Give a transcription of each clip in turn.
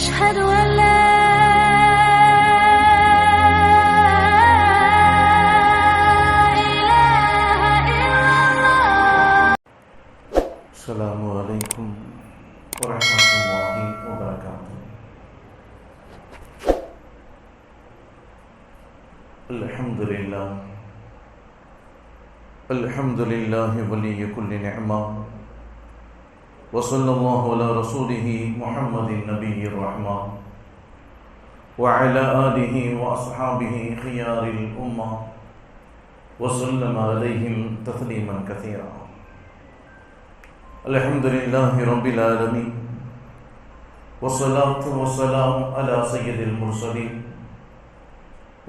أشهد أن لا إله إلا الله. السلام عليكم ورحمة الله وبركاته. الحمد لله. الحمد لله ولي كل نعمة. وصلى الله على رسوله محمد النبي الرحمة وعلى آله وأصحابه خيار الأمة وسلم عليهم تسليما كثيرا. الحمد لله رب العالمين والصلاة والسلام على سيد المرسلين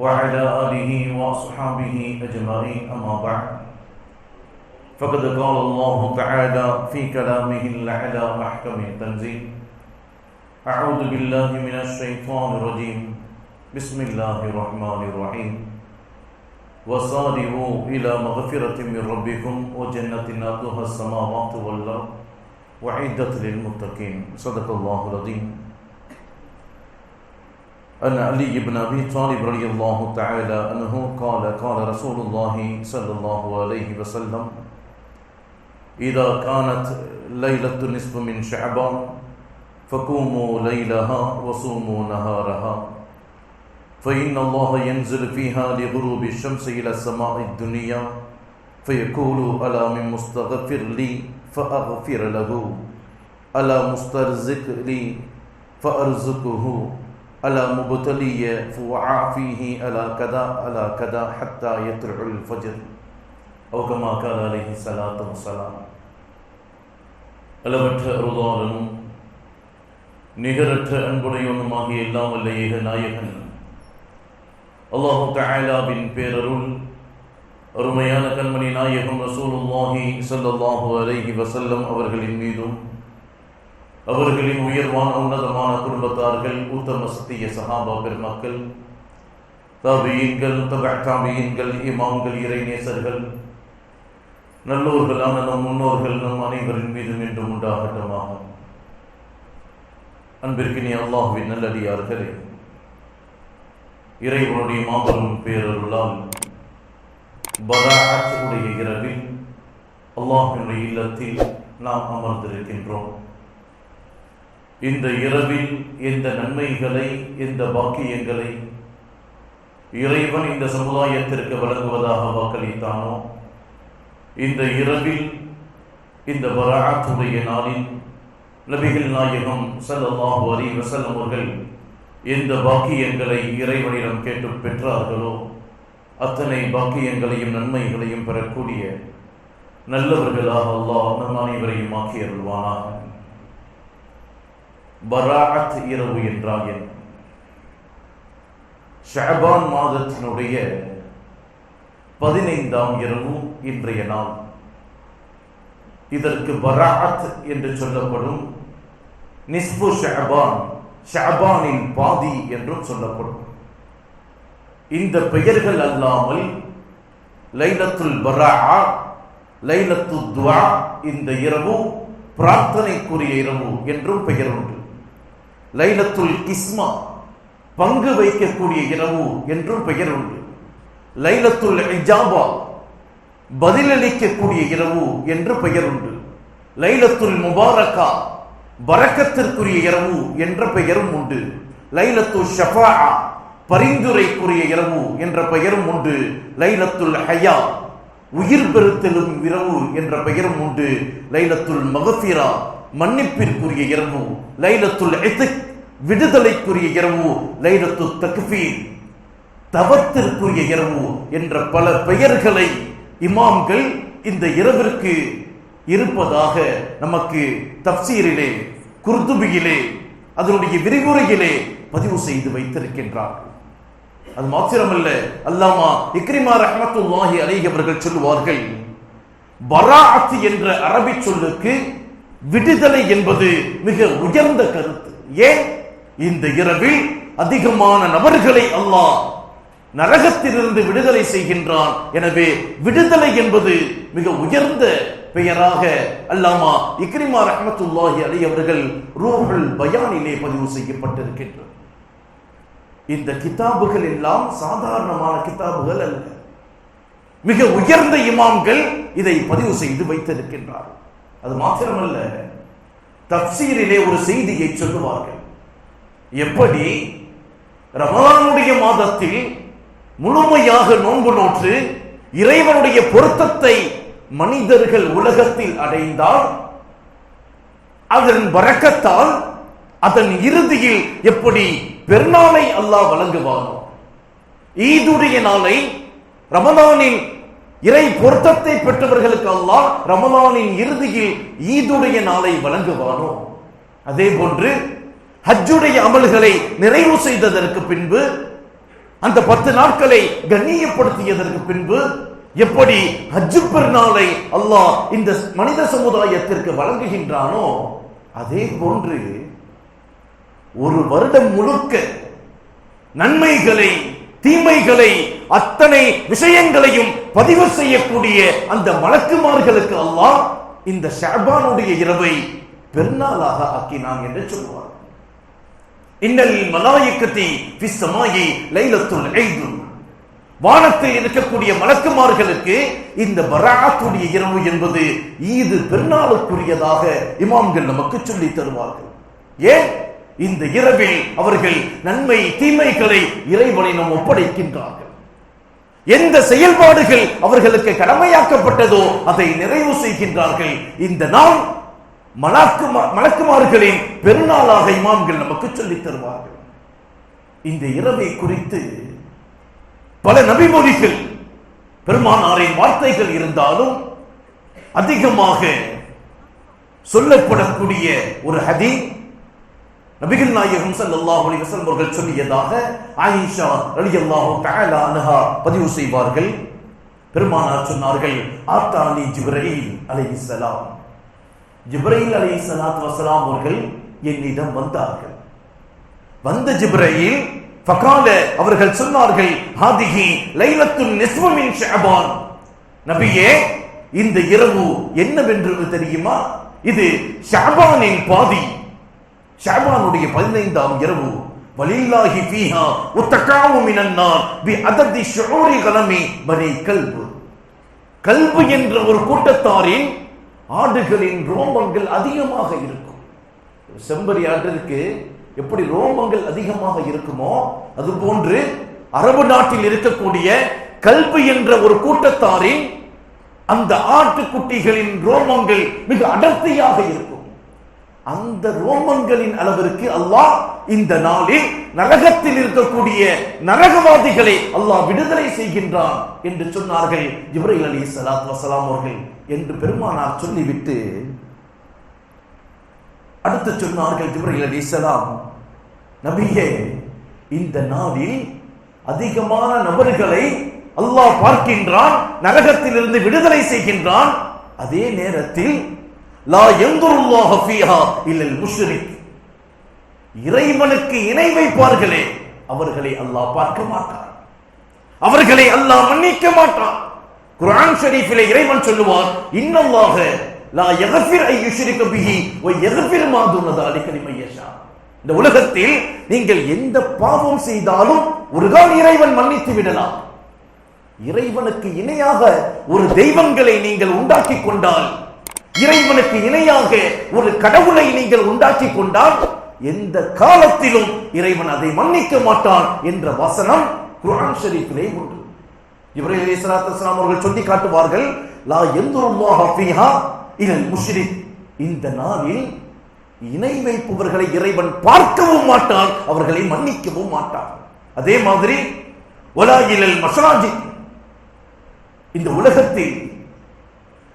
وعلى آله وأصحابه أجمعين أما بعد. فقد قال الله تعالى في كلامه الأعلى محكم التنزيل. أعوذ بالله من الشيطان الرجيم. بسم الله الرحمن الرحيم. وصارعوا إلى مغفرة من ربكم وجنة أرضها السماوات والأرض وعدت للمتقين. صدق الله العظيم. أن علي بن أبي طالب رضي الله تعالى عنه قال قال رسول الله صلى الله عليه وسلم إذا كانت ليلة النصف من شعبان، فقوموا ليلها وصوموا نهارها. فإن الله ينزل فيها لغروب الشمس إلى السماء الدنيا، فيقول ألا من مستغفر لي فأغفر له؟ ألا مسترزق لي فأرزقه؟ ألا مبتلي فأعافيه ألا كذا ألا كذا، حتى يطلع الفجر. أو كما قال عليه الصلاة والسلام. அளவற்ற அருளாளனும் நிகரற்ற அன்புடையவனுமாகிய எல்லாம் வல்ல ஏக நாயகன். அல்லாஹு தஆலாவின் பேரருள் அருமையான கண்மணி நாயகம் ரசூலுல்லாஹி சல்லாஹு அலைஹி வசல்லம் அவர்களின் மீதும் அவர்களின் உயர்வான உன்னதமான குடும்பத்தார்கள் உத்தம சத்திய சஹாபா பெருமக்கள் தாபியீன்கள் தபாத்தாபியீன்கள் இமாம்கள் இறைநேசர்கள் நல்லோர்களான நம் முன்னோர்கள் நம் அனைவரின் மீது மீண்டும் உண்டாகட்டமாக. அன்பிற்கினி அல்லாஹுவின் நல்லடியார்களே இறைவனுடைய மாபெரும் பேரருளால் பராஅத் உடைய இரவில் அல்லாஹினுடைய இல்லத்தில் நாம் அமர்ந்திருக்கின்றோம். இந்த இரவில் எந்த நன்மைகளை எந்த பாக்கியங்களை இறைவன் இந்த சமுதாயத்திற்கு வழங்குவதாக வாக்களித்தானோ இந்த இரவில் இந்த பராஅத்துடைய நாளில் நபிகள் நாயகம் செல்லமாக அலைஹி செல்லவர்கள் அவர்கள் எந்த பாக்கியங்களை இறைவனிடம் கேட்டு பெற்றார்களோ அத்தனை பாக்கியங்களையும் நன்மைகளையும் பெறக்கூடிய நல்லவர்களாக அல்லாஹ் நம் அனைவரையும் ஆக்கி அருள்வானாக. பராத் இரவு என்றால் என் ஷஹபான் மாதத்தினுடைய பதினைந்தாம் இரவு இன்றைய நாள். இதற்கு பராத் என்று சொல்லப்படும் நிஸ்பு ஷஹபான் ஷஅபானின் பாதி என்றும் சொல்லப்படும். இந்த பெயர்கள் அல்லாமல் லைலத்துல் பராஆ லைலத்து துவா இந்த இரவு பிரார்த்தனைக்குரிய இரவு என்றும் பெயர் உண்டு லைலத்துல் கிஸ்மா பங்கு வைக்கக்கூடிய இரவு என்றும் பெயர் உண்டு லைலத்துல் இஜாபா பதிலளிக்கக்கூடிய இரவு என்று பெயர் உண்டு. லைலத்துல் முபாரக்கா வரக்கத்திற்குரிய இரவு என்ற பெயரும் உண்டு. லைலத்து ஷஃபா பரிந்துரைக்குரிய இரவு என்ற பெயரும் உண்டு. லைலத்துல் ஹயா உயிர் பெருத்தலும் இரவு என்ற பெயரும் உண்டு. லைலத்துல் மகஃபிரா மன்னிப்பிற்குரிய இரவு. லைலத்துல் விடுதலைக்குரிய இரவு. லைலத்து தக்ஃபீர் தவத்திற்குரிய இரவு என்ற பல பெயர்களை இமாம்கள் இந்த இரவிற்கு இருப்பதாக நமக்கு தப்சீரிலே குர்துபியிலே அதனுடைய விரிவுரையிலே பதிவு செய்து வைத்திருக்கின்றார்கள் அது மாத்திரமல்ல அல்லாமா இக்ரிமா ரஹமத்துல்லாஹி அலைஹி அவர்கள் சொல்லுவார்கள் பராத் என்ற அரபி சொல்லுக்கு விடுதலை என்பது மிக உயர்ந்த கருத்து. ஏன்? இந்த இரவில் அதிகமான நபர்களை அல்லாஹ் நரகத்திலிருந்து விடுதலை செய்கின்றான். எனவே விடுதலை என்பது மிக உயர்ந்த பெயராக அல்லாமா இக்ரிமா ரஹமத்துல்லாஹி அலி அவர்கள் ரூஹுல் பயானிலே பதிவு செய்யப்பட்டிருக்கின்றது. இந்த கிதாபுகள் எல்லாம் சாதாரணமான கிதாபுகள் அல்ல. மிக உயர்ந்த இமாம்கள் இதை பதிவு செய்து வைத்திருக்கின்றார் அது மாத்திரமல்ல தப்சீரிலே ஒரு செய்தியை சொல்லுவார்கள். எப்படி? ரமலானுடைய மாதத்தில் முழுமையாக நோன்பு நோற்று இறைவனுடைய பொருத்தத்தை மனிதர்கள் உலகத்தில் அடைந்தால் அதன் வரக்கத்தால் அதன் இறுதியில் எப்படி பெருநாளை அல்லாஹ் வழங்குவானோ? ஈதுடைய நாளை ரமலானில் இறை பொருத்தத்தை பெற்றவர்களுக்கு அல்லாஹ் ரமலானின் இறுதியில் ஈதுடைய நாளை வழங்குவானோ? அதே போன்று ஹஜ்ஜுடைய அமல்களை நிறைவு செய்ததற்கு பின்பு அந்த பத்து நாட்களை கண்ணியப்படுத்தியதற்கு பின்பு எப்படி ஹஜ்ஜு பெருநாளை அல்லாஹ் இந்த மனித சமுதாயத்திற்கு வழங்குகின்றானோ அதே போன்று ஒரு வருடம் முழுக்க நன்மைகளை தீமைகளை அத்தனை விஷயங்களையும் பதிவு செய்யக்கூடிய அந்த மலக்குமார்களுக்கு அல்லாஹ் இந்த ஷாபானுடைய இரவை பெருநாளாக ஆக்கினான் என்று சொல்வார் இன்னல் மலாயிக்கத்தி பிஸ்ஸமாயி லைலத்துல் ஐது வானத்தில் இருக்கக்கூடிய மலக்குமார்களுக்கு இந்த பராத்துடைய இரவு என்பது ஈது பெருநாளுக்குரியதாக இமாம்கள் நமக்கு சொல்லி தருவார்கள். ஏன்? இந்த இரவில் அவர்கள் நன்மை தீமைகளை இறைவனிடம் ஒப்படைக்கின்றார்கள். எந்த செயல்பாடுகள் அவர்களுக்கு கடமையாக்கப்பட்டதோ அதை நிறைவு செய்கின்றார்கள். இந்த நாள் மலக்குமார்களின் பெருநாளாக இமாம்கள் நமக்கு சொல்லித் தருவார்கள். இந்த இரவை குறித்து பல நபிமொழிகள் பெருமானாரின் வார்த்தைகள் இருந்தாலும் அதிகமாக சொல்லப்படக்கூடிய ஒரு ஹதி நபிகள் நாயகம் சல்லாஹ் அலைஹி அவர்கள் சொல்லியதாக ஆயிஷா அலி அல்லாஹோ அனுஹா பதிவு செய்வார்கள். பெருமானார் சொன்னார்கள் ஆத்தானி ஜிப்ரீல் அலைஹிஸ்ஸலாம் ஜிப்ரீல் சலாத் வசலாம் அவர்கள் என்னிடம் வந்தார்கள். வந்த ஜிப்ரையில் ஃபகால அவர்கள் சொன்னார்கள் ஹாதிஹி லைலத்துன் நிஸ்ஃபு மின் ஷஅபான். நபியே இந்த இரவு என்னவென்று தெரியுமா? இது ஷாபானின் பாதி. ஷாபானுடைய பதினைந்தாம் இரவு. வலில்லாஹி ஃபீஹா உத்தகாவு மினன் பி அததி ஷுஊரி கலமி. பனி கல்பு. கல்பு என்ற ஒரு கூட்டத்தாரின் ஆடுகளின் ரோமங்கள் அதிகமாக இருக்கும். செம்பரி ஆட்டிற்கு எப்படி ரோமங்கள் அதிகமாக இருக்குமோ அது போன்று அரபு நாட்டில் இருக்கக்கூடிய கல்பு என்ற ஒரு கூட்டத்தாரின் அந்த ஆட்டுக்குட்டிகளின் ரோமங்கள் மிக அடர்த்தியாக இருக்கும். அந்த ரோமங்களின் அளவிற்கு அல்லாஹ் இந்த நாளில் நரகத்தில் இருக்கக்கூடிய நரகவாதிகளை அல்லாஹ் விடுதலை செய்கின்றான் என்று சொன்னார்கள் இப்ராஹிம் அலி சலாத் வசலாம் அவர்கள் என்று பெருமானார் சொல்லிவிட்டு அடுத்து சொன்னார்கள் இப்ராஹிம் அலி சலாம் நபியே இந்த நாளில் அதிகமான நபர்களை அல்லாஹ் பார்க்கின்றான் நரகத்திலிருந்து விடுதலை செய்கின்றான். அதே நேரத்தில் லா எந்துருல்லாஹ ஃபீஹா இல்லல் முஷ்ரிக். இறைவனுக்கு இணை வைப்பார்களே அவர்களை அல்லாஹ் பார்க்க மாட்டான். அவர்களை அல்லாஹ் மன்னிக்க மாட்டான். குரான் ஷரீஃபிலே இறைவன் சொல்லுவார் இன்னல்லாக லா யகஃபிர் ஐ யுஷ்ரிக பிஹி வ யகஃபிர் மா துனதா லிகலிமன் யஷா. இந்த உலகத்தில் நீங்கள் எந்த பாவம் செய்தாலும் ஒரு தான் இறைவன் மன்னித்து விடலாம். இறைவனுக்கு இணையாக ஒரு தெய்வங்களை நீங்கள் உண்டாக்கி கொண்டால் இறைவனுக்கு இணையாக ஒரு கடவுளை நீங்கள் உண்டாக்கி கொண்டால் எந்த காலத்திலும் இறைவன் அதை மன்னிக்க மாட்டான் என்ற வசனம் குரான் ஷரீஃபிலே உண்டு. இப்ராஹிம் அலைஹிஸ்ஸலாத்து அவர்கள் சொல்லி காட்டுவார்கள் லா யந்துருல்லாஹ ஃபீஹா இலல் முஷ்ரிக். இந்த நாளில் இணை வைப்பவர்களை இறைவன் பார்க்கவும் மாட்டான் அவர்களை மன்னிக்கவும் மாட்டான். அதே மாதிரி ஒலா இலல் மசராஜி இந்த உலகத்தில்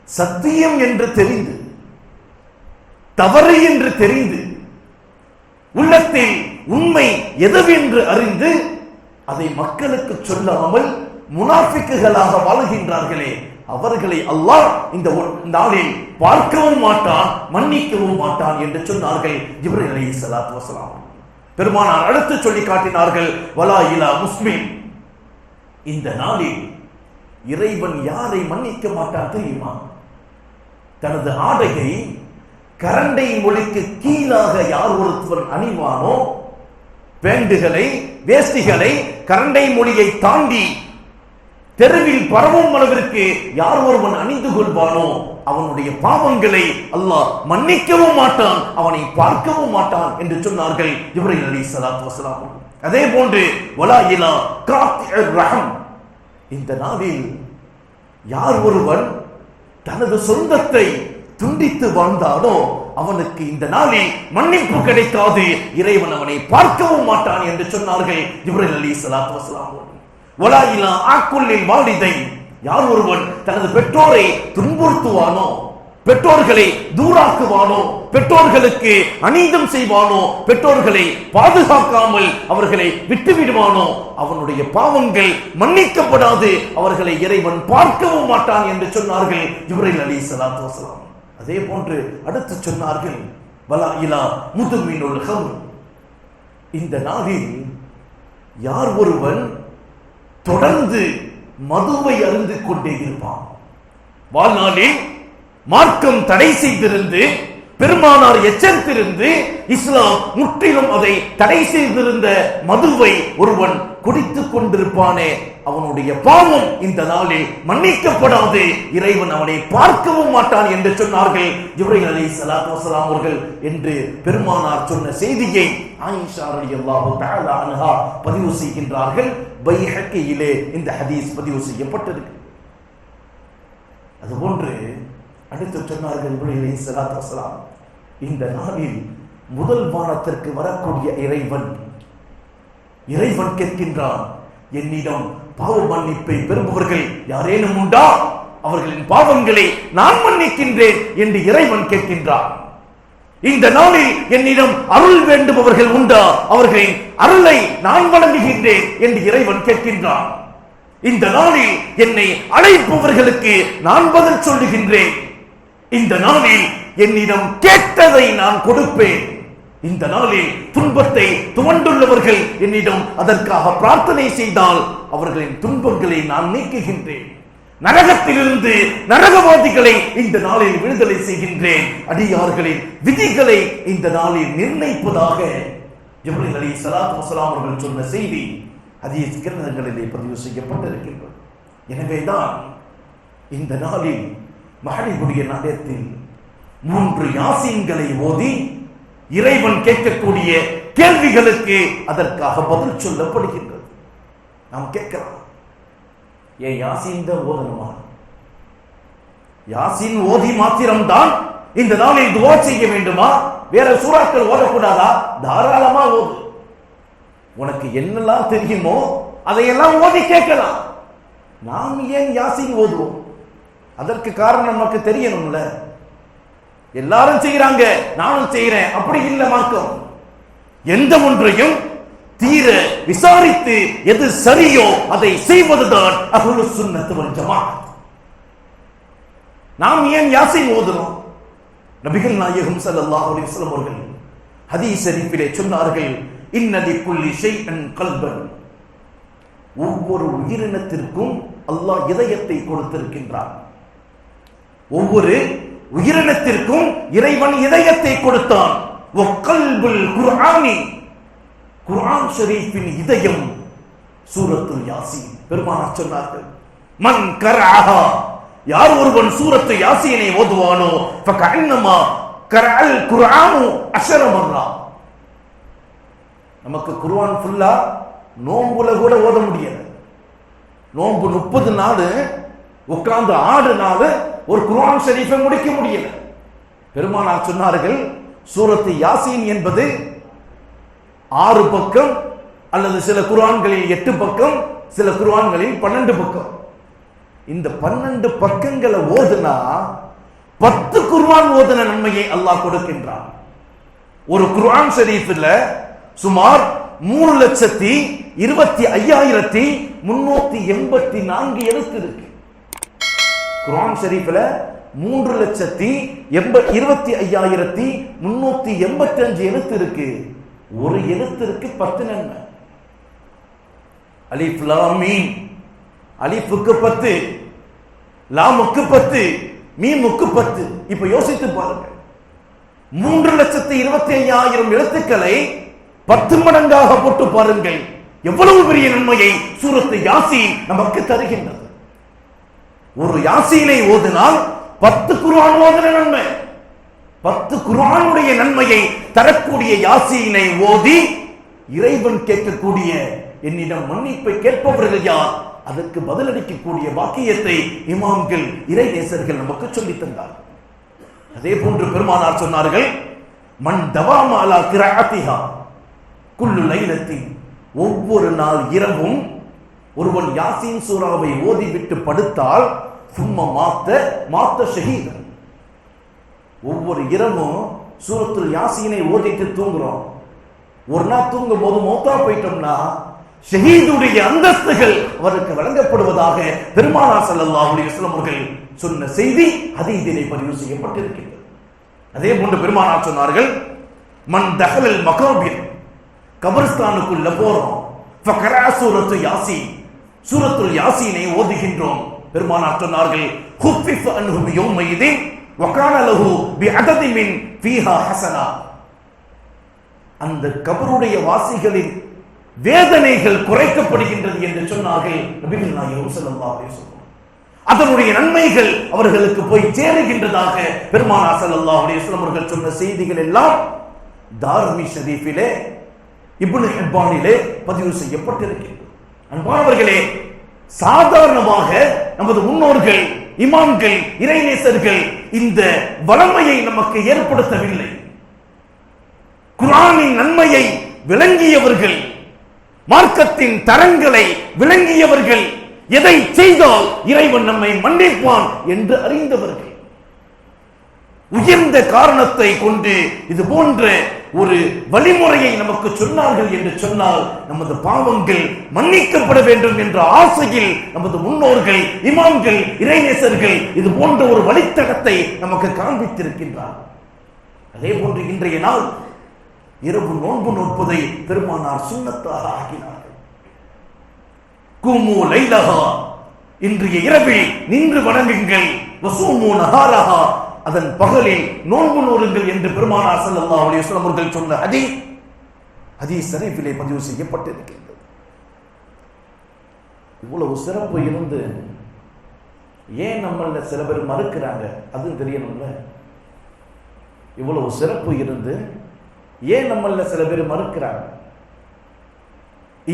சத்தியம் என்று தெரிந்து தவறு என்று தெரிந்து உள்ளத்தில் உண்மை எதுவென்று அறிந்து அதை மக்களுக்கு சொல்லாமல் முனாஃபிக்குகளாக வாழ்கின்றார்களே அவர்களை அல்லாஹ் இந்த நாளில் பார்க்கவும் மாட்டான் மன்னிக்கவும் மாட்டான் என்று சொன்னார்கள் ஜிப்ரீல் அலைஹிஸ்ஸலாத்து வசலாம் பெருமானார் அடுத்து சொல்லி காட்டினார்கள் வலா இலா முஸ்லிம். இந்த நாளில் இறைவன் யாரை மன்னிக்க மாட்டான் தெரியுமா? தனது ஆடையை கரண்டை மொழிக்கு கீழாக யார் ஒருத்தவர் அணிவானோ பேண்டுகளை வேஷ்டிகளை கரண்டை மொழியை தாண்டி தெருவில் பரவும் அளவிற்கு யார் ஒருவன் அணிந்து கொள்வானோ அவனுடைய பாவங்களை அல்லாஹ் மன்னிக்கவும் மாட்டான் அவனை பார்க்கவும் மாட்டான் என்று சொன்னார்கள் இப்ராஹிம் அலி சலாத் வசலாம் அதே போன்று வலா இலா காத்திர் ரஹம். இந்த நாளில் யார் ஒருவன் தனது சொந்தத்தை துண்டித்து வாழ்ந்தானோ அவனுக்கு இந்த நாளில் மன்னிப்பு கிடைக்காது. இறைவன் அவனை பார்க்கவும் மாட்டான் என்று சொன்னார்கள் இப்ராஹிம் அலி சலாத்து வசலாம் வலாயிலா ஆக்குள்ளில் வாலிதை யார் ஒருவன் தனது பெற்றோரை துன்புறுத்துவானோ பெற்றோர்களை தூராக்குவானோ? பெற்றோர்களுக்கு அநீதம் செய்வானோ? பெற்றோர்களை பாதுகாக்காமல் அவர்களை விட்டுவிடுவானோ? அவனுடைய பாவங்கள் மன்னிக்கப்படாது. அவர்களை இறைவன் பார்க்கவும் மாட்டான் என்று சொன்னார்கள் இப்ராஹிம் அலி சலாத்து வசலாம் அதே போன்று அடுத்து சொன்னார்கள் வலா இலா முதுமினுல் இந்த நாளில் யார் ஒருவன் தொடர்ந்து மதுவை அருந்து கொண்டே இருப்பான்? வாழ்நாளில் மார்க்கம் தடை செய்திருந்து பெருமானார் எச்சரித்திருந்து இஸ்லாம் முற்றிலும் அதை தடை செய்திருந்த மதுவை ஒருவன் குடித்துக் கொண்டிருப்பானே அவனுடைய பாவம் இந்த நாளில் மன்னிக்கப்படாது. இறைவன் அவனை பார்க்கவும் மாட்டான் என்று சொன்னார்கள். இப்ராஹிம் அலி சலாத் வசலாம் அவர்கள் என்று பெருமானார் சொன்ன செய்தியை ஆயிஷா ரலியல்லாஹு தஆலா அன்ஹா பதிவு செய்கின்றார்கள். பைஹக்கியிலே இந்த ஹதீஸ் பதிவு செய்யப்பட்டிருக்கு. அதுபோன்று அடுத்து சொன்னார்கள் இப்ராஹிம் அலி வசலாம் இந்த நாளில் முதல் வானத்திற்கு வரக்கூடிய இறைவன் இறைவன் கேட்கின்றான் என்னிடம் பாவ மன்னிப்பை பெறுபவர்கள் யாரேனும் உண்டா? அவர்களின் பாவங்களை நான் மன்னிக்கின்றேன் என்று இறைவன் கேட்கின்றான். இந்த நாளில் என்னிடம் அருள் வேண்டுபவர்கள் உண்டா? அவர்களின் அருளை நான் வழங்குகின்றேன் என்று இறைவன் கேட்கின்றான். இந்த நாளில் என்னை அழைப்பவர்களுக்கு நான் பதில் சொல்லுகின்றேன். இந்த நாளில் என்னிடம் கேட்டதை நான் கொடுப்பேன். இந்த நாளில் துன்பத்தை துவண்டுள்ளவர்கள் என்னிடம் அதற்காக பிரார்த்தனை செய்தால் அவர்களின் துன்பங்களை நான் நீக்குகின்றேன். நரகத்திலிருந்து நரகவாதிகளை இந்த நாளில் விடுதலை செய்கின்றேன். அடியார்களின் விதிகளை இந்த நாளில் நிர்ணயிப்பதாக ஜிப்ரீல் அலி சலாத் வசலாம் அவர்கள் சொன்ன செய்தி அதிக கிரணங்களிலே பதிவு செய்யப்பட்டிருக்கின்றது. எனவேதான் இந்த நாளில் மகளிருடைய நடத்தில் மூன்று யாசின்களை ஓதி இறைவன் கேட்கக்கூடிய கேள்விகளுக்கு அதற்காக பதில் சொல்லப்படுகின்றது. நாம் கேட்கலாம். ஏன் யாசீன் தான் ஓதணுமா? ஓதி மாத்திரம்தான் இந்த நாளில் துவா செய்ய வேண்டுமா? வேற சூறாக்கள் ஓதக்கூடாதா? தாராளமா ஓது. உனக்கு என்னெல்லாம் தெரியுமோ அதையெல்லாம் ஓதி கேட்கலாம். நாம் ஏன் யாசின் ஓதுவோம்? அதற்கு காரணம் நமக்கு தெரியணும்ல. எல்லாரும் செய்யறாங்க நானும் செய்யறேன் அப்படி இல்லை மார்க்கம். எந்த ஒன்றையும் தீர விசாரித்து எது சரியோ அதை செய்வதுதான் அகுலு சுண்ணத்து வல் நாம் ஏன் யாசை ஓதுறோம்? நபிகள் நாயகம் ஸல்லல்லாஹு அலைஹி வஸல்லம் அவர்கள் ஹதீஸ் சொன்னார்கள் இன்னதி குல்லி ஷைஅன் கல்பன். ஒவ்வொரு உயிரினத்திற்கும் அல்லாஹ் இதயத்தை கொடுத்திருக்கின்றான். ஒவ்வொரு உயிரினத்திற்கும் இறைவன் இதயத்தை கொடுத்தான். குர்ஆனி. குர்ஆன் ஷரீஃபின் இதயம் சூரத்துல் யாசின். பெருமானார் சொன்னார்கள் மன் கரஹா யார் ஒருவன் சூரத்து யாசினை ஓதுவானோ ஃபகன்னமா கரல் குர்ஆனு அஷர நமக்கு குர்ஆன் ஃபுல்லா நோம்புல கூட ஓத முடியல. நோம்பு முப்பது நாள் உட்கார்ந்து ஆடு நாள் ஒரு குர்ஆன் ஷெரீஃபை முடிக்க முடியல. பெருமானார் சொன்னார்கள் சூரத்து யாசீன் என்பது ஆறு பக்கம் அல்லது சில குர்ஆன்களில் எட்டு பக்கம் சில குர்ஆன்களில் பன்னெண்டு பக்கம். இந்த பன்னெண்டு பக்கங்களை ஓதுனா பத்து குர்வான் ஓதுன நன்மையை அல்லாஹ் கொடுக்கின்றான். ஒரு குர்ஆன் ஷரீஃபில் சுமார் மூணு லட்சத்தி இருபத்தி ஐயாயிரத்தி முன்னூத்தி எண்பத்தி நான்கு எழுத்து இருக்கு. குரான் ஷெரீஃபில் மூன்று லட்சத்தி எண்ப இருபத்தி ஐயாயிரத்தி முன்னூத்தி எண்பத்தி அஞ்சு எழுத்து இருக்கு. ஒரு எழுத்திற்கு பத்து நன்மை. அலிஃப் லாமீன் மீன் அலிஃபுக்கு பத்து. லாமுக்கு பத்து. மீமுக்கு பத்து. இப்ப யோசித்து பாருங்க. மூன்று லட்சத்தி இருபத்தி ஐயாயிரம் எழுத்துக்களை பத்து மடங்காக போட்டு பாருங்கள். எவ்வளவு பெரிய நன்மையை சூரத்து யாசி நமக்கு தருகின்றது. ஒரு யாசீனை ஓதினால் பத்து குருவான் ஓதுன நன்மை. பத்து குருவானுடைய நன்மையை தரக்கூடிய யாசீனை ஓதி இறைவன் கேட்கக்கூடிய என்னிடம் மன்னிப்பை கேட்பவர்கள் யார்? அதற்கு பதிலளிக்கக்கூடிய வாக்கியத்தை இமாம்கள் இறை நேசர்கள் நமக்கு சொல்லி தந்தார். அதே போன்று பெருமானார் சொன்னார்கள் மண் தவாமாலா கிராத்திஹா குள்ளு லைலத்தின் ஒவ்வொரு நாள் இரவும் ஒருவன் யாசின் சூறாவை ஓதிவிட்டு படுத்தால் சும்மா மாத்த மாத்த ஷஹீதன் ஒவ்வொரு இரவும் சூரத்தில் யாசினை ஓதிட்டு தூங்குறோம். ஒரு நாள் தூங்கும் போது மௌத்தா போயிட்டோம்னா ஷஹீதுடைய அந்தஸ்துகள் அவருக்கு வழங்கப்படுவதாக பெருமானா ஸல்லல்லாஹு அலைஹி அவர்கள் சொன்ன செய்தி ஹதீஸிலே பதிவு செய்யப்பட்டிருக்கிறது அதே போன்று பெருமானார் சொன்னார்கள் மன் தகவல் மகாபிர் கபரிஸ்தானுக்குள்ள போறோம். யாசி சூரத்து சூரத்துல் யாசீனை ஓதுகின்றோம். பெருமானார் சொன்னார்கள் ஹுஃபிஃப் அன்ஹும் யௌமைதின் வகான லஹு பிஅததி மின் ஃபீஹா ஹஸனா அந்த கபருடைய வாசிகளின் வேதனைகள் குறைக்கப்படுகின்றது என்று சொன்னார்கள் நபிகள் நாயகம் ஸல்லல்லாஹு அலைஹி வஸல்லம். அதனுடைய நன்மைகள் அவர்களுக்கு போய் சேருகின்றதாக பெருமானார் ஸல்லல்லாஹு அலைஹி வஸல்லம் அவர்கள் சொன்ன செய்திகள் எல்லாம் தார்மி ஷரீஃபிலே இப்னு ஹிப்பானிலே பதிவு செய்யப்பட்டிருக்கிறது அன்பானவர்களே சாதாரணமாக நமது முன்னோர்கள் இமாம்கள் இறைநேசர்கள் இந்த வளமையை நமக்கு ஏற்படுத்தவில்லை. குரானின் நன்மையை விளங்கியவர்கள் மார்க்கத்தின் தரங்களை விளங்கியவர்கள் எதை செய்தால் இறைவன் நம்மை மன்னிப்பான் என்று அறிந்தவர்கள். உயர்ந்த காரணத்தை கொண்டு இது போன்ற ஒரு வழிமுறையை நமக்கு சொன்னார்கள் என்று சொன்னால் நமது பாவங்கள் மன்னிக்கப்பட வேண்டும் என்ற ஆசையில் நமது முன்னோர்கள் இமாம்கள் இறைநேசர்கள் இது போன்ற ஒரு வழித்தடத்தை நமக்கு காண்பித்திருக்கின்றார். அதே போன்று இன்றைய நாள் இரவு நோன்பு நோற்பதை பெருமானார் சுண்ணத்தாக ஆகினார்கள் குமு லைலஹா இன்றைய இரவில் நின்று வணங்குங்கள். வசூமு நகாரகா அதன் பகலில் நோன்பு நூறுங்கள் என்று பெருமானார் ஸல்லல்லாஹு அலைஹி வஸல்லம் அவர்கள் சொன்ன அதி ஹதீஸ் ஷரீஃபிலே பதிவு செய்யப்பட்டிருக்கின்றது. இவ்வளவு சிறப்பு இருந்து ஏன் நம்மள சில பேர் மறுக்கிறாங்க? அதுவும் தெரியணும்ல. இவ்வளவு சிறப்பு இருந்து ஏன் நம்மள சில பேர் மறுக்கிறாங்க?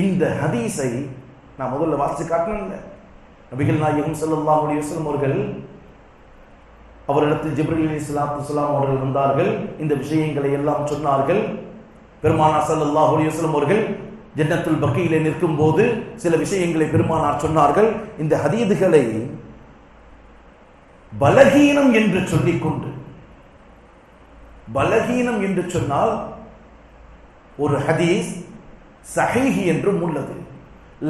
இந்த ஹதீஸை நான் முதல்ல வாசிச்சு காட்டணும்ல. நபிகள் நாயகம் செல்லல்லா அலைஹி வஸல்லம் அவர்கள் அவரிடத்தில் ஜிப்ரீல் சலாத்து வஸலாம் அவர்கள் வந்தார்கள். இந்த விஷயங்களை எல்லாம் சொன்னார்கள். பெருமானார் ஸல்லல்லாஹு அலிவஸ்லம் அவர்கள் ஜன்னத்துல் பக்கியிலே நிற்கும் போது சில விஷயங்களை பெருமானார் சொன்னார்கள். இந்த ஹதீதுகளை பலகீனம் என்று சொல்லிக்கொண்டு பலகீனம் என்று சொன்னால் ஒரு ஹதீஸ் சஹீஹ் என்றும் உள்ளது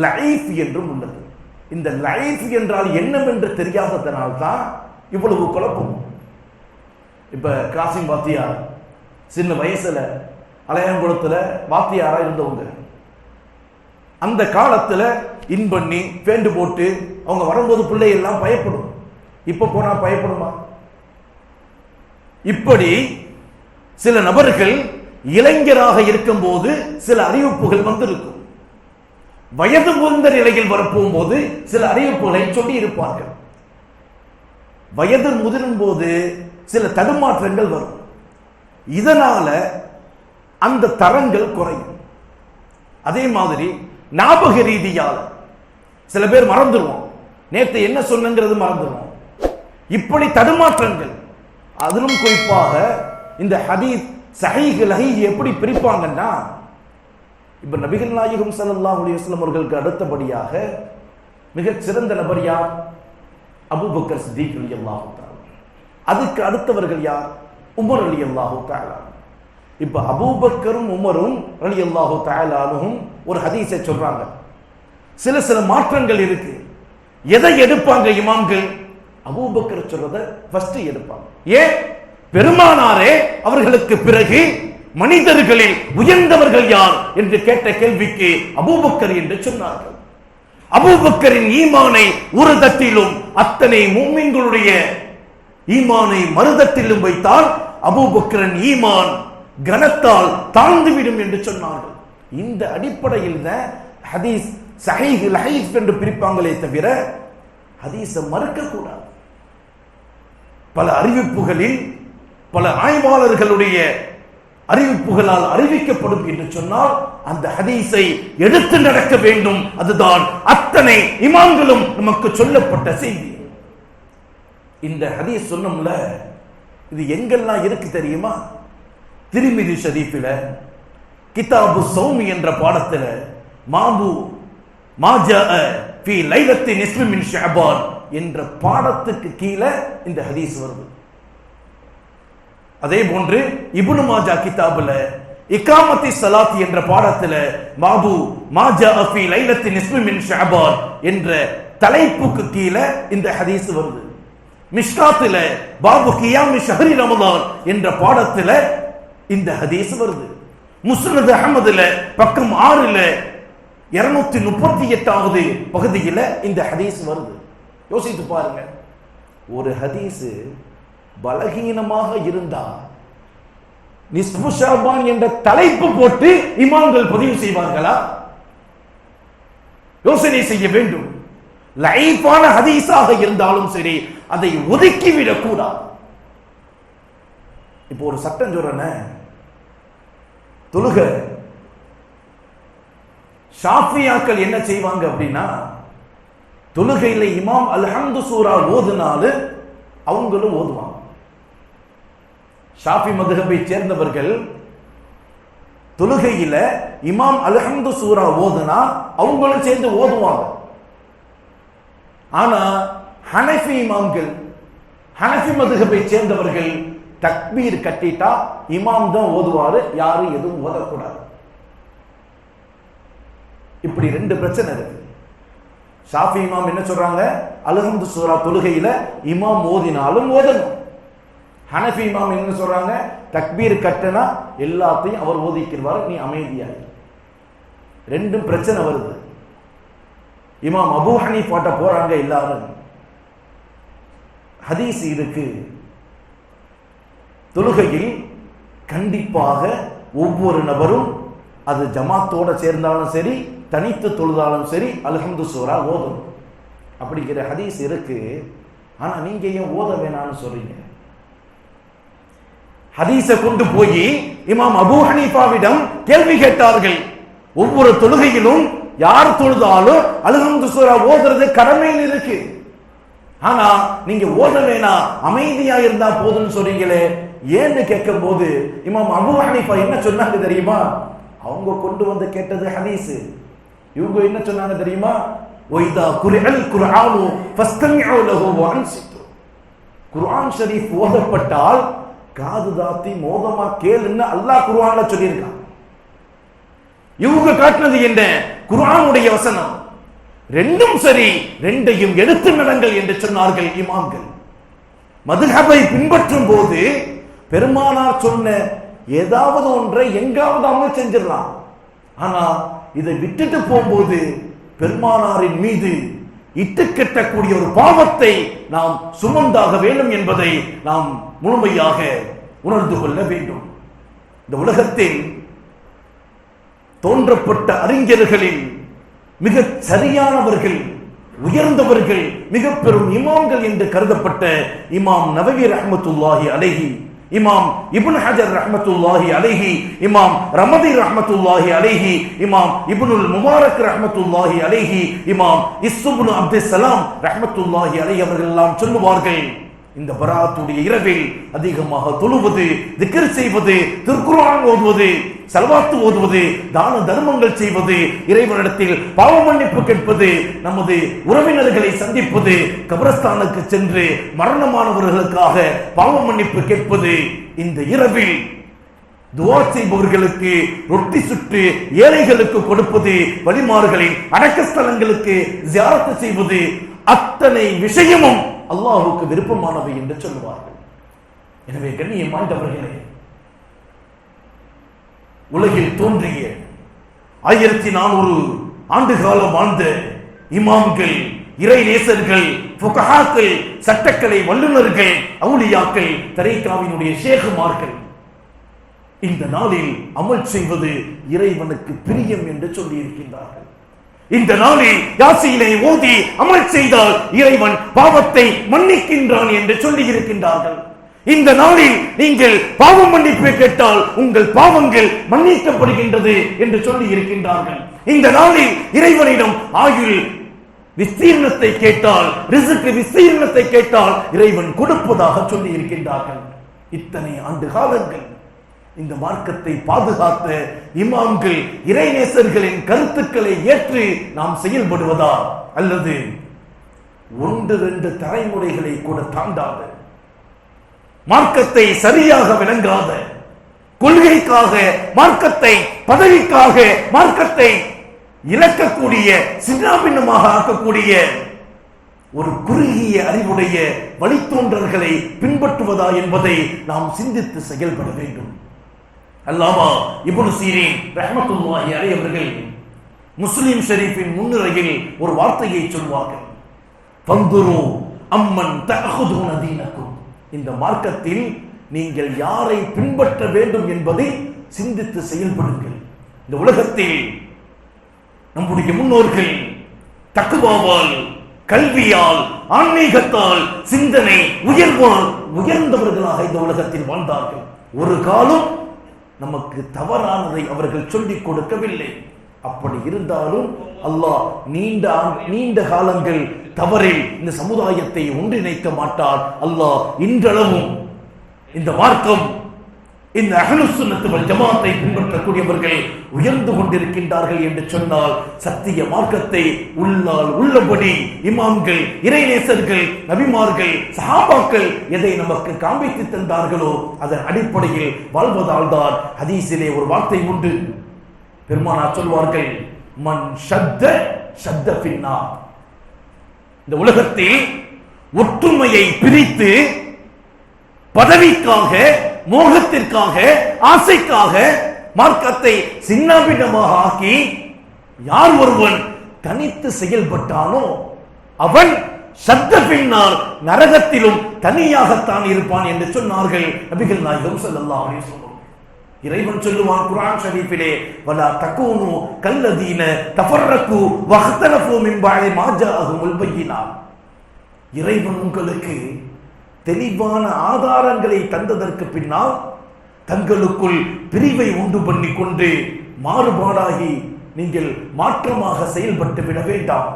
லைஃப் என்றும் உள்ளது. இந்த லைஃப் என்றால் என்னவென்று தெரியாததனால் தான் இவ்வளவு குழப்பம். இப்ப கிராசிங் வாத்தியார் சின்ன வயசுல அலையங்குளத்துல வாத்தியாரா இருந்தவங்க. அந்த காலத்துல இன் பண்ணி பேண்டு போட்டு அவங்க வரும்போது பிள்ளை எல்லாம் பயப்படும். இப்ப போனா பயப்படுமா? இப்படி சில நபர்கள் இளைஞராக இருக்கும் போது சில அறிவிப்புகள் வந்திருக்கும். வயது முந்த நிலையில் வரப்போகும்போது சில அறிவிப்புகளை சொல்லி இருப்பார்கள். வயது முதிரும் போது சில தடுமாற்றங்கள் வரும். இதனால அந்த தரங்கள் குறையும். அதே மாதிரி ஞாபக ரீதியால் சில பேர் மறந்துடுவோம் நேற்று என்ன சொன்னங்கிறது மறந்துடுவோம் இப்படி தடுமாற்றங்கள் அதிலும் குறிப்பாக இந்த ஹதீஸ் சஹீஹ் லஹீஹ் எப்படி பிரிப்பாங்கன்னா இப்ப நபிகள் நாயகம் ஸல்லல்லாஹு அலி வஸ்லம் அவர்களுக்கு அடுத்தபடியாக மிகச் சிறந்த நபர் யார்? அபூபக்கர் சித்திக் அலி அல்லாஹு அதுக்கு அடுத்தவர்கள் யார்? உமர் ரலியல்லாஹு தஆலா. இப்ப அபூபக்கரும் உமரும் ரலியல்லாஹு தஆலானும் ஒரு ஹதீஸை சொல்றாங்க. சில சில மாற்றங்கள் இருக்கு. எதை எடுப்பாங்க இமாம்கள்? அபூபக்கர் சொல்றத ஃபர்ஸ்ட் எடுப்பாங்க. ஏன்? பெருமானாரே அவர்களுக்கு பிறகு மனிதர்களில் உயர்ந்தவர்கள் யார்? என்று கேட்ட கேள்விக்கு அபூபக்கர் என்று சொன்னார்கள். அபூபக்கரின் ஈமானை ஒரு தட்டிலும் அத்தனை மூமின்களுடைய ஈமானை மருதத்திலும் வைத்தால் அபூபக்கரன் ஈமான் கனத்தால் தாழ்ந்துவிடும் என்று சொன்னார்கள். இந்த அடிப்படையில் தான் ஹதீஸ் சஹீஹ் லஹீஸ் என்று பிரிப்பாங்களே தவிர ஹதீஸை மறுக்க கூடாது பல அறிவிப்புகளில் பல ஆய்வாளர்களுடைய அறிவிப்புகளால் அறிவிக்கப்படும் என்று சொன்னால் அந்த ஹதீஸை எடுத்து நடக்க வேண்டும். அதுதான் அத்தனை இமாம்களும் நமக்கு சொல்லப்பட்ட செய்தி. இந்த ஹதீஸ் சொன்னோம்ல இது எங்கெல்லாம் இருக்கு தெரியுமா? திருமிதி ஷரீஃபில கிதாபு சௌமி என்ற பாடத்துல மாபு மாஜா ஃபி லைலத்தி நிஸ்மி மின் என்ற பாடத்துக்கு கீழே இந்த ஹதீஸ் வருது. அதே போன்று இபுனு மாஜா கிதாபுல இக்காமத்தி சலாத் என்ற பாடத்துல மாபு மாஜா அஃபி லைலத்தி நிஸ்மி மின் என்ற தலைப்புக்கு கீழே இந்த ஹதீஸ் வருது. மிஷ்காத்துல பாபு கியாமி ஷஹரி ரமதான் என்ற பாடத்துல இந்த ஹதீஸ் வருது. முஸ்னத் அகமதுல பக்கம் ஆறுல இருநூத்தி முப்பத்தி எட்டாவது பகுதியில இந்த ஹதீஸ் வருது. யோசித்து பாருங்க. ஒரு ஹதீஸ் பலகீனமாக இருந்தா நிஸ்பு ஷாபான் என்ற தலைப்பு போட்டு இமாம்கள் பதிவு செய்வார்களா? யோசனை செய்ய வேண்டும். லைஃபான ஹதீஸாக இருந்தாலும் சரி அதை ஒதுக்கிவிடக் கூடாது. இப்போ ஒரு சட்டம் சொல்றேன். தொழுக. ஷாஃபியாக்கள் என்ன செய்வாங்க அப்படின்னா தொழுகையில இமாம் அல்ஹந்து சூரா ஓதுனாலும் அவங்களும் ஓதுவாங்க. ஷாஃபி மதுகப்பை சேர்ந்தவர்கள் தொழுகையில இமாம் அல்ஹம்து சூரா ஓதுனா அவங்களும் சேர்ந்து ஓதுவாங்க. ஆனா ஹனஃபி இமாம்கள் ஹனஃபி மதுகப்பை சேர்ந்தவர்கள் தக்பீர் கட்டிட்டா இமாம் தான் ஓதுவாரு யாரும் எதுவும் ஓதக்கூடாது. இப்படி ரெண்டு பிரச்சனை இருக்கு. ஷாஃபி இமாம் என்ன சொல்றாங்க? அல்ஹம்து சூரா தொழுகையில இமாம் ஓதினாலும் ஓதணும். ஹனஃபி இமாம் என்ன சொல்றாங்க? தக்பீர் கட்டனா எல்லாத்தையும் அவர் ஓதிக்கிறார் நீ அமைதியாய் ரெண்டும் பிரச்சனை வருது. இமாம் அபு ஹனி பாட்ட போறாங்க எல்லாரும். ஹதீஸ் இருக்கு. தொழுகையில் கண்டிப்பாக ஒவ்வொரு நபரும் அது ஜமாத்தோட சேர்ந்தாலும் சரி தனித்து தொழுதாலும் சரி அல்ஹம்து சூரா ஓதும். அப்படிங்கிற ஹதீஸ் இருக்கு. ஆனா நீங்க ஏன் ஓத வேணாம்னு சொல்றீங்க? ஹதீஸை கொண்டு போய் இமாம் அபு ஹனீஃபாவிடம் கேள்வி கேட்டார்கள். ஒவ்வொரு தொழுகையிலும் யார் தொழுதாலும் அல்ஹம்து சூரா ஓதுறது கடமையில் இருக்கு. ஆனா நீங்க ஓத வேணாம் அமைதியா இருந்தா போதும்னு சொல்றீங்களே. ஏன்னு கேட்கும் போது இமாம் அபு ஹனீஃபா என்ன சொன்னாங்க தெரியுமா? அவங்க கொண்டு வந்து கேட்டது ஹதீஸ். இவங்க என்ன சொன்னாங்க தெரியுமா? ஒய்தா குர்ஆன் குர்ஆனு ஃபஸ்தமிஉ லஹு ஹோவான் குர்ஆன் ஷரீஃப் ஓதப்பட்டால் காது தாத்தி மோதமா கேளுன்னு அல்லாஹ் குருவான்ல சொல்லியிருக்கான் இவங்க காட்டினது என்ன? குர்ஆனுடைய வசனம். ரெண்டும் சரி ரெண்டையும் எடுத்து நடங்கள் என்று சொன்னார்கள் இமாம்கள். மதுஹபை பின்பற்றும் போது பெருமானார் சொன்ன ஏதாவது ஒன்றை எங்காவது அமல் செஞ்சிடலாம். ஆனா இதை விட்டுட்டு போகும்போது பெருமானாரின் மீது இட்டு கட்டக்கூடிய ஒரு பாவத்தை நாம் சுமந்தாக வேண்டும் என்பதை நாம் முழுமையாக உணர்ந்து கொள்ள வேண்டும். இந்த உலகத்தில் தோன்றப்பட்ட அறிஞர்களில் மிக சரியானவர்கள் உயர்ந்தவர்கள் மிக பெரும் இமாம்கள் என்று கருதப்பட்ட இமாம் நவவி ரஹமத்துல்லாஹி அலைஹி இமாம் இபுன் ஹஜர் ரஹமத்துல்லாஹி அலைஹி இமாம் ரமதி ரஹமத்துல்லாஹி அலைஹி இமாம் இபுனுல் முபாரக் ரஹமத்துல்லாஹி அலைஹி இமாம் இஸ்ஸுப்னு அப்துல் சலாம் ரஹமத்துல்லாஹி அலைஹி அவர்கள் எல்லாம் சொல்லுவார்கள் இந்த பராத்துடைய இரவில் அதிகமாக தொழுவது திக்கர் செய்வது திருக்குறான் ஓதுவது செல்வாத்து ஓதுவது தான தர்மங்கள் செய்வது இறைவனிடத்தில் பாவ மன்னிப்பு கேட்பது நமது உறவினர்களை சந்திப்பது கபரஸ்தானுக்கு சென்று மரணமானவர்களுக்காக பாவ மன்னிப்பு கேட்பது இந்த இரவில். துவா செய்பவர்களுக்கு ரொட்டி சுட்டு ஏழைகளுக்கு கொடுப்பது வழிமார்களின் அடக்கஸ்தலங்களுக்கு ஜியாரத்து செய்வது அத்தனை விஷயமும் அல்லாஹுக்கு விருப்பமானவை என்று சொல்லுவார்கள். எனவே கண்ணியமாய்ந்தவர்களே உலகில் தோன்றிய ஆயிரத்தி நானூறு ஆண்டு காலம் வாழ்ந்த இமாம்கள் இறை நேசர்கள் புகஹாக்கள் சட்டக்கலை வல்லுநர்கள் அவுளியாக்கள் தரீகாவினுடைய ஷேகுமார்கள் இந்த நாளில் அமல் செய்வது இறைவனுக்கு பிரியம் என்று சொல்லியிருக்கின்றார்கள். இந்த நாளில் யாசியிலே ஓதி அமல் செய்தால் இறைவன் பாவத்தை மன்னிக்கின்றான் என்று சொல்லி இருக்கின்றார்கள். இந்த நாளில் நீங்கள் பாவம் மன்னிப்பு கேட்டால் உங்கள் பாவங்கள் மன்னிக்கப்படுகின்றது என்று சொல்லி இருக்கின்றார்கள். இந்த நாளில் இறைவனிடம் ஆயுள் விஸ்தீர்ணத்தை கேட்டால் ரிசுக்கு விஸ்தீர்ணத்தை கேட்டால் இறைவன் கொடுப்பதாக சொல்லி இருக்கின்றார்கள். இத்தனை ஆண்டு காலங்கள் இந்த மார்க்கத்தை பாதுகாத்த இமாம்கள் இறைநேசர்களின் கருத்துக்களை ஏற்று நாம் செயல்படுவதா? அல்லது ஒன்று ரெண்டு தலைமுறைகளை கூட தாண்டாத மார்க்கத்தை சரியாக விளங்காத கொள்கைக்காக மார்க்கத்தை பதவிக்காக மார்க்கத்தை இழக்கக்கூடிய சின்னாபின்னமாக ஆக்கக்கூடிய ஒரு குறுகிய அறிவுடைய வழித்தோன்றல்களை பின்பற்றுவதா என்பதை நாம் சிந்தித்து செயல்பட வேண்டும். அல்லாமா இப்னு சீரின் ரஹமத்துல்லாஹி அலைஹி அவர்கள் முஸ்லிம் ஷெரீஃபின் முன்னுரையில் ஒரு வார்த்தையை சொல்வார்கள். பந்துரு அம்மன் தஅஹுதுன தீனக்கும். இந்த மார்க்கத்தில் நீங்கள் யாரை பின்பற்ற வேண்டும் என்பதை சிந்தித்து செயல்படுங்கள். இந்த உலகத்தில் நம்முடைய முன்னோர்கள் தக்குவாவால் கல்வியால் ஆன்மீகத்தால் சிந்தனை உயர்வால் உயர்ந்தவர்களாக இந்த உலகத்தில் வாழ்ந்தார்கள். ஒரு காலம் நமக்கு தவறானதை அவர்கள் சொல்லிக் கொடுக்கவில்லை. அப்படி இருந்தாலும் அல்லாஹ் நீண்ட நீண்ட காலங்கள் தவறில் இந்த சமுதாயத்தை ஒன்றிணைக்க மாட்டார் அல்லாஹ் இன்றளவும் இந்த மார்க்கம் இந்த அகலு ஜமாத்தை பின்பற்றக்கூடியவர்கள் உயர்ந்து கொண்டிருக்கின்றார்கள் என்று சொன்னால் சத்திய மார்க்கத்தை உள்ளால் உள்ளபடி இமாம்கள் இறைநேசர்கள் நபிமார்கள் சஹாபாக்கள் எதை நமக்கு காண்பித்து தந்தார்களோ அதன் அடிப்படையில் வாழ்வதால் தான் ஹதீஸிலே ஒரு வார்த்தை உண்டு. பெருமானா சொல்வார்கள் மன் சத்த சத்த பின்னா இந்த உலகத்தில் ஒற்றுமையை பிரித்து பதவிக்காக மோகத்திற்காக ஆசைக்காக மார்க்கத்தை சின்னாபிடமாக ஆக்கி யார் ஒருவன் தனித்து செயல்பட்டானோ அவன் சத்த பின்னால் நரகத்திலும் தனியாகத்தான் இருப்பான் என்று சொன்னார்கள் நபிகள் நாயகம் ஸல்லல்லாஹு அப்படின்னு இறைவன் சொல்லுவான் குரான் ஷரீஃபிலே வலா தக்கூனு கல்லதீன தஃபர்ரகு வஹ்தலஃபு மின் பஅதி மா ஜாஅஹுமுல் இறைவன் உங்களுக்கு தெளிவான ஆதாரங்களை தந்ததற்கு பின்னால் தங்களுக்குள் பிரிவை உண்டு பண்ணி கொண்டு மாறுபாடாகி நீங்கள் மாற்றமாக செயல்பட்டு விட வேண்டாம்.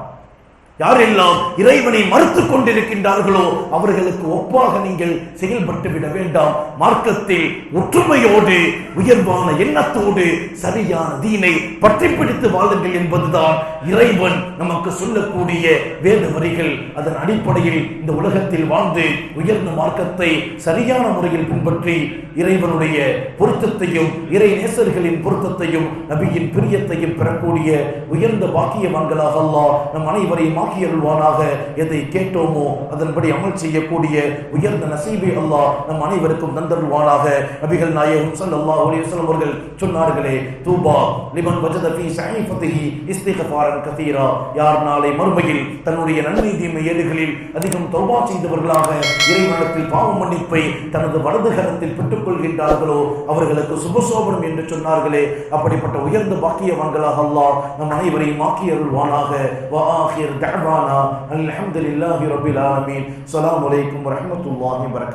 யாரெல்லாம் இறைவனை மறுத்து கொண்டிருக்கின்றார்களோ அவர்களுக்கு ஒப்பாக நீங்கள் செயல்பட்டு விட வேண்டாம். மார்க்கத்தில் ஒற்றுமையோடு உயர்வான எண்ணத்தோடு சரியான தீனை பற்றி பிடித்து வாழுங்கள் என்பதுதான் இறைவன் நமக்கு சொல்லக்கூடிய வேத வரிகள் அதன் அடிப்படையில் இந்த உலகத்தில் வாழ்ந்து உயர்ந்த மார்க்கத்தை சரியான முறையில் பின்பற்றி இறைவனுடைய பொருத்தத்தையும் இறை நேசர்களின் பொருத்தத்தையும் நபியின் பிரியத்தையும் பெறக்கூடிய உயர்ந்த பாக்கியவான்களாக அல்லாஹ் நம் அனைவரையும் ஆக்கி அருள்வானாக எதை கேட்டோமோ அதன்படி அமல் செய்யக்கூடிய உயர்ந்த நசீபை அல்லாஹ் நம் அனைவருக்கும் தந்தருள்வானாக. நபிகள் நாயகம் ஸல்லல்லாஹு அலைஹி வஸல்லம் அவர்கள் சொன்னார்களே தூபா லிமன் வஜதபி ஃபீ இஸ்திகபாரன் கதீரா யார் நாளை மறுமையில் தன்னுடைய நன்மை தீமை ஏடுகளில் அதிகம் தொல்பா செய்தவர்களாக இறைவனத்தில் பாவ மன்னிப்பை தனது வலது கரத்தில் பெற்றுக் கொள்கின்றார்களோ அவர்களுக்கு சுபசோபனம் என்று சொன்னார்களே. அப்படிப்பட்ட உயர்ந்த பாக்கியவான்களாக அல்லாஹ் நம் அனைவரையும் ஆக்கி அருள்வானாக வா ஆஹிர் தஅவானா. அல்ஹம்துலில்லாஹி ரப்பில் ஆலமீன். சலாம் அலைக்கும் வரமத்துல்லாஹி வபரகாத்துஹு